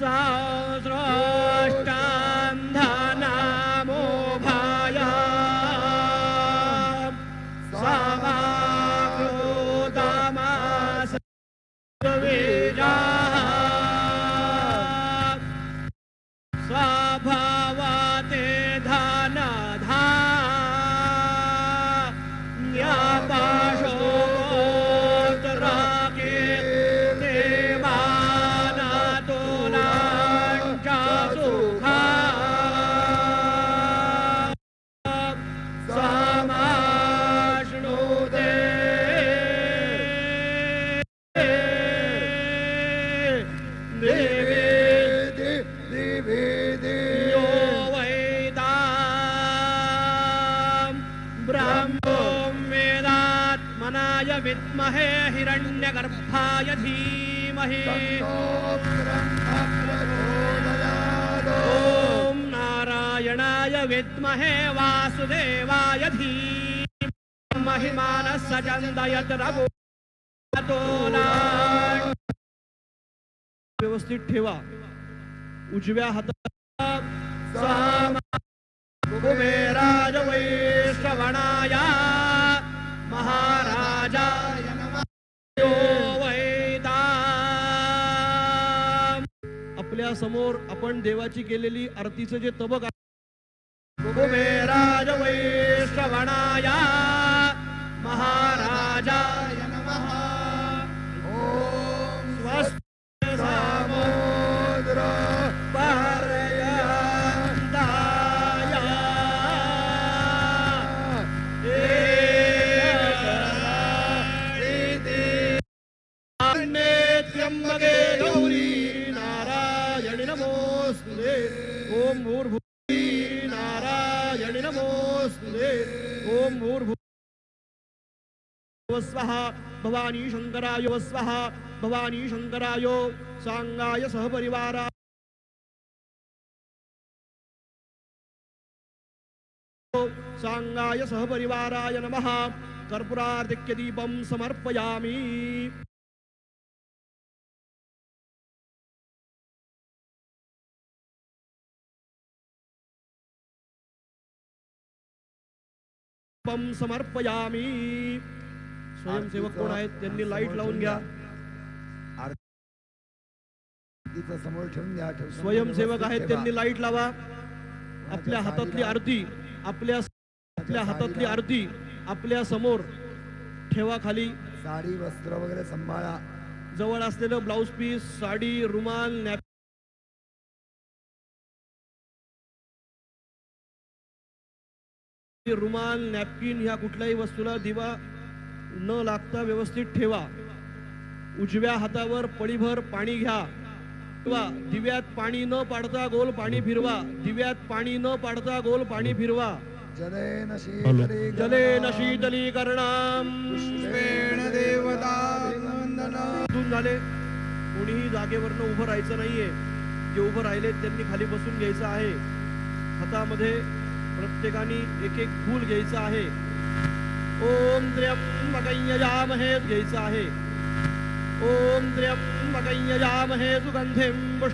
Saudra विद्महे हिरण्यगर्भाय धीमहि। ॐ नारायणाय विद्महे वासुदेवाय धीमहि। मानस चन्दयत् रघु व्यवस्थित ठेवा। उजव्या हातात कुबेराज वैष्णवणाया आपल्यासमोर आपण देवाची केलेली आरतीचं जे तबक आहे. कुबेराज महाराजा त्र्यंबके गौरी नारायणि नमोस्तुते ॐ भूर्भुवी नारायण नमोस्तुते ॐ भूर्भु स्वः भवानी शंकराय स्वः भवानी शंकराय सांगाय सहपरिवारा। सांगाय सहपरिवाराय नमः। कर्पुरार्धिक्यदीपं समर्पयामि। समर्पयामि. स्वयंसेवक कोण आहेत त्यांनी लाइट लावून घ्या. समोर ठेवून द्या. स्वयंसेवक आहेत त्यांनी. लाइट लावा. आपल्या हातातली आरती आपल्या आपल्या हातातली आरती आपल्यासमोर ठेवा खाली. साडी वस्त्र वगैरे सांभाळा. जवळ असलेलं ब्लाउज पीस साडी रुमाल नॅप रुमाल नॅपकिन ह्या कुठल्याही वस्तूला दिवा न लागता व्यवस्थित ठेवा. उजव्या हातावर पळीभर पाणी घ्या. फिरवा दिव्यात पाणी न पाडता गोल पाणी फिरवा. दिव्यात पाणी न पाडता गोल पाणी फिरवा. जलेन शीतली जलेन शीतलीकरणाम पुष्पेण देवता इथून झाले. कोणीही जागेवरनं उभं राहायचं नाहीये. जे उभं राहिले त्यांनी खाली बसून घ्यायचं आहे. हातामध्ये प्रत्येकाने एक एक फूल घ्यायचं आहे. ओम त्र्यंबकय्यजामहे घ्यायचं आहे. ओम त्र्यंबकय्यजामहे सुगंधिं पुष्ट